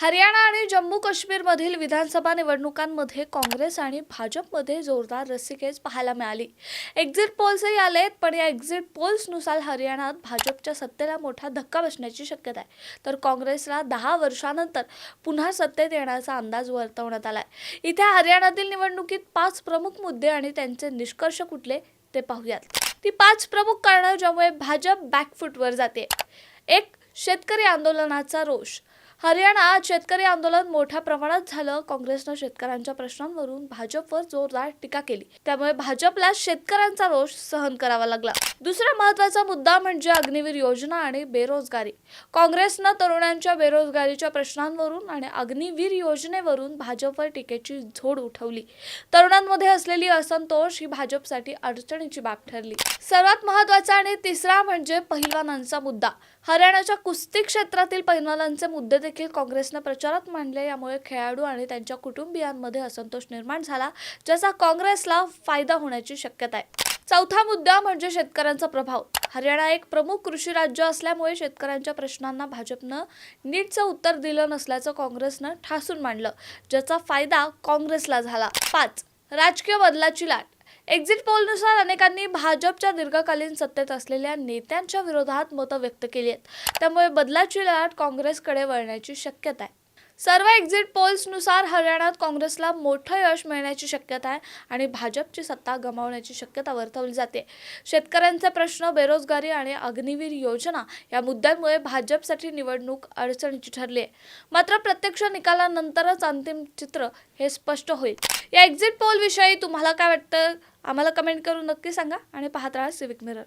हरियाणा आणि जम्मू काश्मीरमधील विधानसभा निवडणुकांमध्ये काँग्रेस आणि भाजपमध्ये जोरदार रस्सीखेच पाहायला मिळाली. एक्झिट पोल्सही आलेत पण या एक्झिट पोल्सनुसार हरियाणात भाजपच्या सत्तेला मोठा धक्का बसण्याची शक्यता आहे. तर काँग्रेसला दहा वर्षानंतर पुन्हा सत्तेत येण्याचा अंदाज वर्तवण्यात आला आहे इथे हरियाणातील निवडणुकीत पाच प्रमुख मुद्दे आणि त्यांचे निष्कर्ष कुठले ते पाहूयात. ती पाच प्रमुख कारणं ज्यामुळे भाजप बॅकफूटवर जाते एक शेतकरी आंदोलनाचा रोष. हरियाणात शेतकरी आंदोलन मोठ्या प्रमाणात झालं. काँग्रेसनं शेतकऱ्यांच्या प्रश्नांवरून भाजपवर जोरदार टीका केली. त्यामुळे भाजपला शेतकऱ्यांचा रोष सहन करावा लागला. दुसरा महत्त्वाचा मुद्दा म्हणजे अग्निवीर योजना आणि बेरोजगारी. काँग्रेसनं तरुणांच्या बेरोजगारीच्या प्रश्नांवरून आणि अग्निवीर योजनेवरून भाजपवर टीकेची झोड उठवली. तरुणांमध्ये असलेली असंतोष ही भाजपसाठी अडचणीची बाब ठरली. सर्वात महत्त्वाचा आणि तिसरा म्हणजे पहिलवानांचा मुद्दा. हरियाणाच्या कुस्ती क्षेत्रातील पहिलवानांचे मुद्दे देखील काँग्रेसनं प्रचारात मांडले. यामुळे खेळाडू आणि त्यांच्या कुटुंबियांमध्ये असंतोष निर्माण झाला ज्याचा काँग्रेसला फायदा होण्याची शक्यता आहे. चौथा मुद्दा म्हणजे शेतकऱ्यांचा प्रभाव. हरियाणा एक प्रमुख कृषी राज्य असल्यामुळे शेतकऱ्यांच्या प्रश्नांना भाजपनं नीटचं उत्तर दिलं नसल्याचं काँग्रेसनं ठासून मांडलं ज्याचा फायदा काँग्रेसला झाला. पाच राजकीय बदलाची लाट. एक्झिट पोलनुसार अनेकांनी भाजपच्या दीर्घकालीन सत्तेत असलेल्या नेत्यांच्या विरोधात मतं व्यक्त केली आहेत. त्यामुळे बदलाची लाट काँग्रेसकडे वळण्याची शक्यता आहे. सर्व एक्झिट पोल्सनुसार हरियाणात काँग्रेसला मोठं यश मिळण्याची शक्यता आहे आणि भाजपची सत्ता गमावण्याची शक्यता वर्तवली जाते. शेतकऱ्यांचे प्रश्न बेरोजगारी आणि अग्निवीर योजना या मुद्द्यांमुळे भाजपसाठी निवडणूक अडचणीची ठरली आहे. मात्र प्रत्यक्ष निकालानंतरच अंतिम चित्र हे स्पष्ट होईल. या एक्झिट पोलविषयी तुम्हाला काय वाटतं? आम्हाला कमेंट करून नक्की सांगा आणि पाहत राहा सिविक मिरर